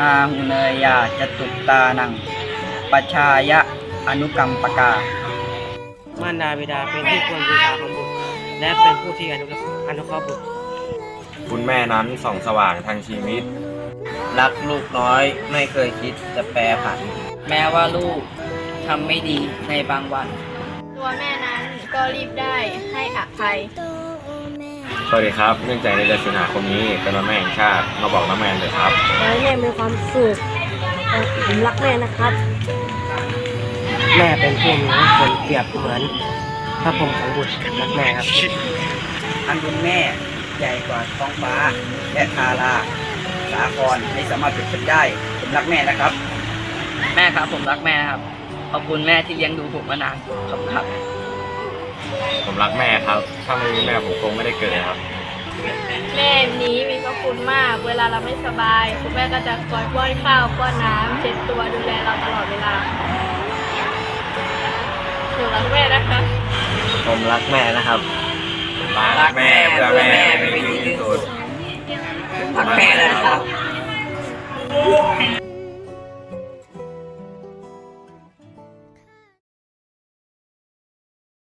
อาหุเนยยาจตุตานังปัชชายะอนุกรรมปกามารดาบิดาเป็นที่ควรบูชาของบุตรและเป็นผู้ที่อนุเคราะห์อนุเคราะห์บุตรคุณแม่นั้นส่องสว่างทางชีวิต รักลูกน้อยไม่เคยคิดจะแปรผัน แม้ว่าลูกทำไม่ดีในบางวัน ตัวแม่นั้นก็รีบได้ให้อภัยส วัสดีครับ เนื่องจากในเดือนสิงหาคมนี้เป็นวันแม่แห่งชาติมาบอกน้องแมนเลยครับขอให้แม่มีความสุขผมรักแม่นะครับ แม่เป็นผู้มีพระคุณเปรียบเหมือนพระพรหมของบุตรรักแม่ครับอันคุณแม่ใหญ่กว่าท้องฟ้า และทาราสาครไม่สามารถเปรียบเทียบได้ผมรักแม่นะครับ แม่ครับผมรักแม่ครับ ขอบคุณแม่ที่เลี้ยงดูผมมานานขอบคุณครับ ผมรักแม่ครับ ถ้าไม่มีแม่ผมคงไม่ได้เกิดครับ แม่นี้มีพระคุณมาก เวลาเราไม่สบาย คุณแม่ก็จะคอยป้อนข้าวป้อนน้ำเช็ดตัวดูแลเราตลอดเวลาหนูรักแม่นะคะ ผมรักแม่นะครับ รักแม่เพื่อแม่ไม่มี